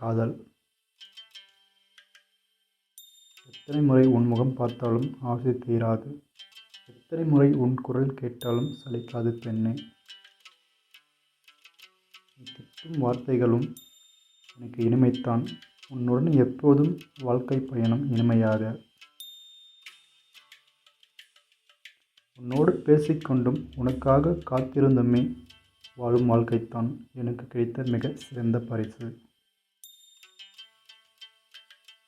காதல். எத்தனை முறை உன் முகம் பார்த்தாலும் ஆசை தீராது. எத்தனை முறை உன் குரல் கேட்டாலும் சலிக்காது பெண்ணே. நீ திட்டும் வார்த்தைகளும் எனக்கு இனிமைத்தான். உன்னுடன் எப்போதும் வாழ்க்கை பயணம் இனிமையாக. உன்னோடு பேசிக்கொண்டும் உனக்காக காத்திருந்துமே வாழும் வாழ்க்கைத்தான் எனக்கு கிடைத்த மிக சிறந்த பரிசு.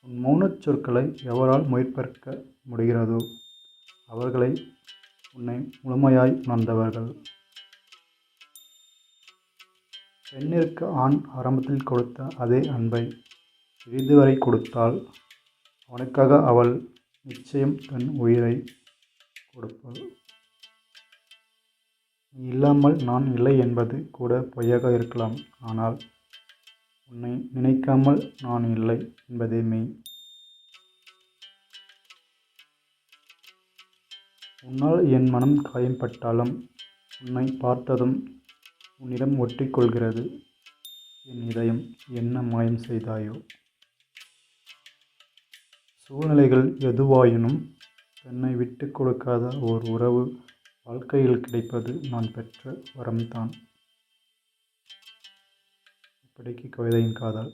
உன் மௌனச் சொற்களை எவரால் மொழிபெயர்க்க முடிகிறதோ அவர்களை உன்னை முழுமையாய் உணர்ந்தவர்கள். பெண்ணிற்கு ஆண் ஆரம்பத்தில் கொடுத்த அதே அன்பை இறுதி வரை கொடுத்தால் அவனுக்காக அவள் நிச்சயம் தன் உயிரை கொடுப்பாள். நீ இல்லாமல் நான் இல்லை என்பது கூட பொய்யாக இருக்கலாம். ஆனால் உன்னை நினைக்காமல் நான் இல்லை என்பதே மெய். உன்னால் என் மனம் காயம்பட்டாலும் உன்னை பார்த்ததும் உன்னிடம் ஒட்டிக்கொள்கிறது. என் இதயம் என்ன மாயம் செய்தாயோ? சூழ்நிலைகள் எதுவாயினும் தன்னை விட்டு கொடுக்காத ஓர் உறவு வாழ்க்கையில் கிடைப்பது நான் பெற்ற வரம்தான். இப்படிக்கு கவிதையின் காதல்